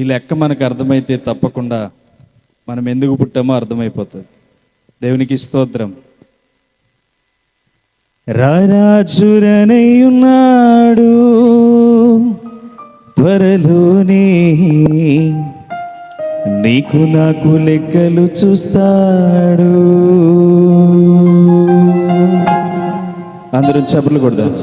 ఈ లెక్క మనకు అర్థమైతే తప్పకుండా మనం ఎందుకు పుట్టామో అర్థమైపోతుంది. దేవునికి స్తోత్రం. రారాజురనయున్నాడు త్వరలోనే నీకు నాకు లెక్కలు చూస్తాడు. అందరూ చెప్పులు కొడదాం.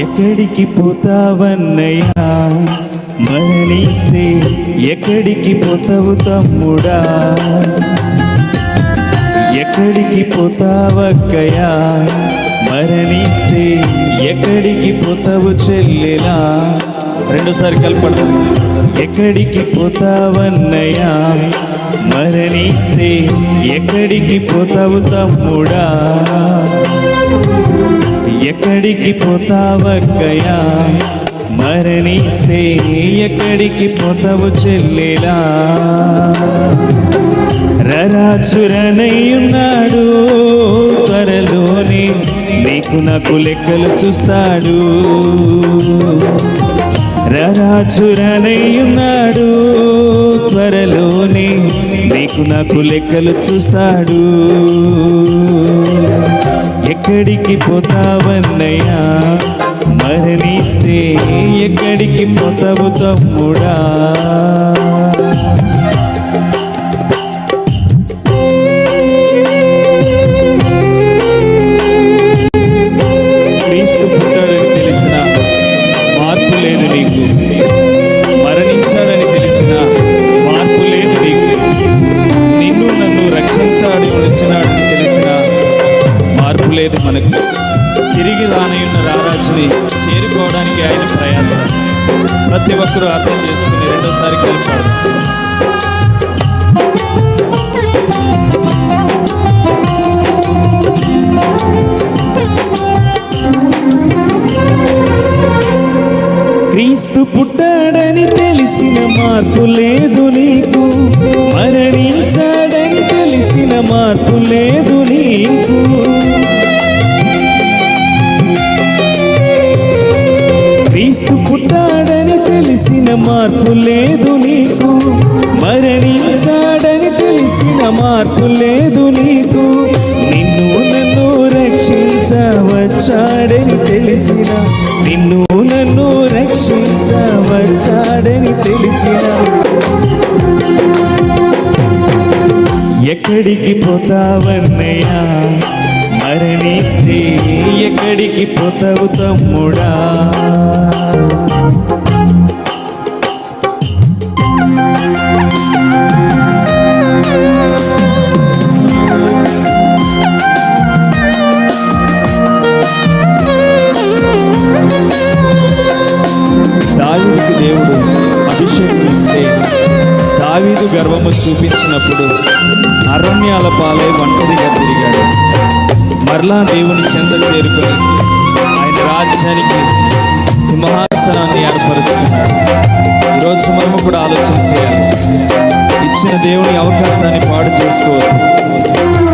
ఎక్కడికి పోతావన్నయ్యా? మరణిస్తే ఎక్కడికి పోతావు తమ్ముడా? ఎక్కడికి పోతావక్కయా మరణిస్తే ఎక్కడికి పోతావు చెల్లెలా? రెండోసారి కలపడతాం ఎక్కడికి పోతావన్నయ్యా? మరణిస్తే ఎక్కడికి పోతావు తమ్ముడా? ఎక్కడికి పోతావక్కయ్యా? మరణిస్తే ఎక్కడికి పోతావు చెల్లెలా? రరాచురనయ్యున్నాడు త్వరలోనే నీకు నాకు లెక్కలు చూస్తాడు. రరాచురనయ్యున్నాడు త్వరలోనే నీకు నాకు లెక్కలు చూస్తాడు. ఎక్కడికి పోతావన్నయ్యా? మరణిస్తే ఎక్కడికి పోతావు తమ్ముడా? చేరుకోవడానికి ఆయన ప్రతి ఒక్కరూ అర్థం చేసుకుని రెండోసారి కలిపాడు క్రీస్తు పుట్టాడని తెలిసిన మార్పు లేదు నీకు. మరణించాడని తెలిసిన మార్పు లేదు నీకు. క్రీస్తు పుట్టాడని తెలిసిన మార్పు లేదు నీకు. మరణించాడని తెలిసిన మార్పు లేదు నీకు. నిన్ను నన్ను రక్షించవచ్చాడని తెలిసిన. నిన్ను నన్ను రక్షించవచ్చాడని తెలిసిన. ఎక్కడికి పోతావన్నయ్యా? మరణిస్తే ఎక్కడికి పోతావు తమ్ముడా? దావీదుకు దేవుడు అభిషేకం ఇస్తే దావీదు గర్వము చూపించినప్పుడు అరణ్యాల పాలై ఒంటరిగా తిరిగాడు. మరలా దేవుని చెంత చేరుకొని ఆయన రాజ్యానికి సింహాసనాన్ని ఏర్పరచుకున్నారు. ఈరోజు మనము కూడా ఆలోచన చేయాలి. ఇచ్చిన దేవుని అవకాశాన్ని పాడు చేసుకోవద్దు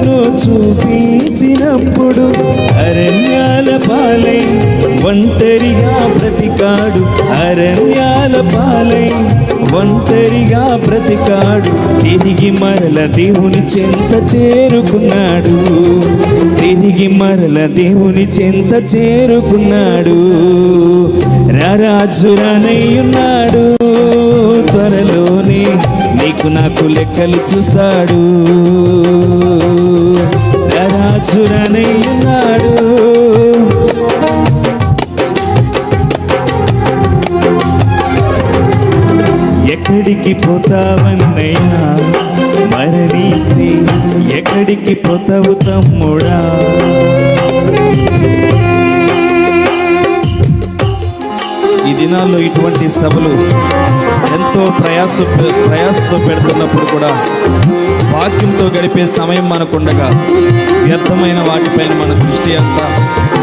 గర్వమును చూపించినప్పుడు అరణ్యాల పాలై ఒంటరిగా బ్రతికాడు. అరణ్యాల పాలై ఒంటరిగా బ్రతికాడు. తిరిగి మరల దేవుని చెంత చేరుకున్నాడు. తిరిగి మరల దేవుని చెంత చేరుకున్నాడు. రారాజురానయ్యున్నాడు త్వరలో నీకు నాకు లెక్కలు చూస్తాడు. రాజురనై ఉన్నాడు. ఎక్కడికి పోతావన్నయ్యా మరణిస్తే ఎక్కడికి పోతావు తమ్ముడా? ఈ దినాల్లో ఇటువంటి సభలు ఎంతో ప్రయాస ప్రయాసతో పెడుతున్నప్పుడు కూడా వాక్యంతో గడిపే సమయం మనకుండగా వ్యర్థమైన వాటిపైన మన దృష్టి అంతా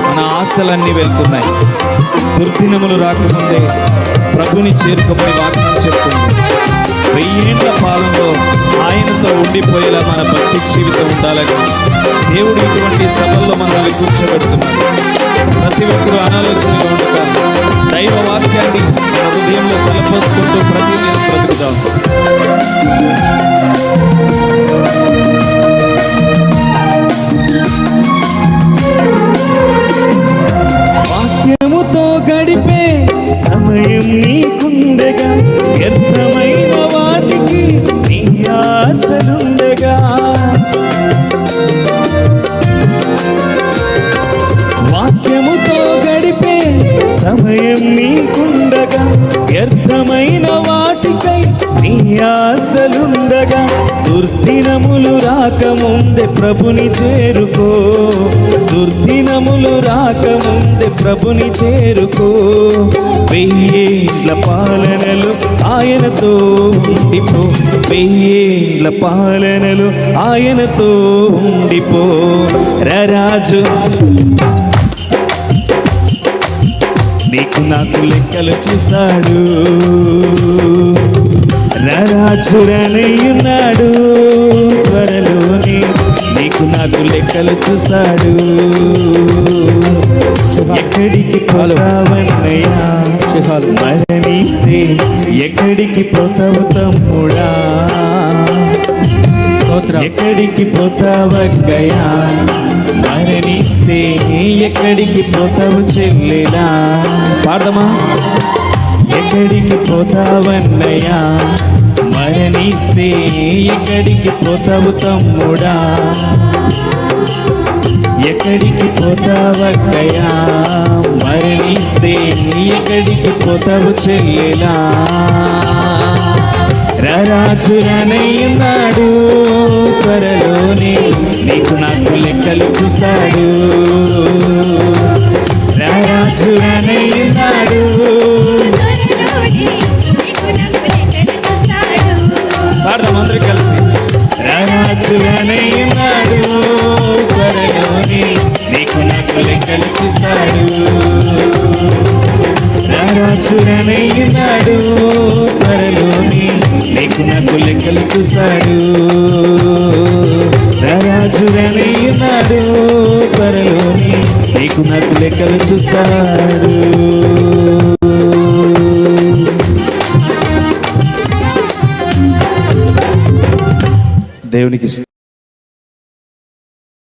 మన ఆశలన్నీ వెళ్తున్నాయి. దుర్దినములు రాకముందే ప్రభుని చేరుకుపోయి వాక్యం చెప్తుంది. వెయ్యేళ్ళ పాలనలో ఆయనతో ఉండిపోయేలా మన భక్తి జీవితం ఉండాలని దేవుడు ఇటువంటి సభల్లో మనల్ని కూర్చోబెడుతున్నాడు. ప్రతి ఒక్కరూ అనాలోచనగా సమయం నీకుండగా వ్యర్థమైన వాటికి నీ ఆశలుండగా. వాక్యముతో గడిపే సమయం నీకుండగా వ్యర్థమైన వాటికై నీ ఆశలుండగా. దుర్దినములు రాకముందే ప్రభుని చేరుకో. దుర్దినములు రాకముందే ప్రభుని చేరుకో. వెయ్యేళ్ళ పాలనలు ఆయనతో ఉండిపో. వెయ్యేళ్ళ పాలనలు ఆయనతో ఉండిపో. రరాజు. నీకు నాకు లెక్కలు చూస్తాడు. రాజురనయ్యున్నాడు త్వరలోనే నీకు నాకు లెక్కలు చూస్తాడు. ఎక్కడికి పోతావన్నయ్యా? మరణిస్తే ఎక్కడికి పోతావు తమ్ముడా? ఎక్కడికి పోతావక్కయ్యా మరణిస్తే ఎక్కడికి పోతావు చెల్లెలా పాడదమా? ఎక్కడికి పోతావన్నయ్యా? మరణిస్తే ఎక్కడికి పోతావు తమ్ముడా? ఎక్కడికి పోతావక్కయా మరణిస్తే ఎక్కడికి పోతావు చెల్లెలా? రాజురానయ్యున్నాడు త్వరలోనే నీకు నాకు లెక్కలు చూస్తాడు. రాజురానయ్యున్నాడు పాడదాం అందరూ కలిసి. రాజురానయ్యున్నాడు త్వరలోనే నీకు నాకు లెక్కలు చూస్తాడు రాజురానయ్యున్నాడు త్వరలోనే నీకు నాకు లెక్కలు చూస్తాడు రాజురానయ్యున్నాడు త్వరలోనే నీకు నాకు లెక్కలు చూస్తాడు దేవునికి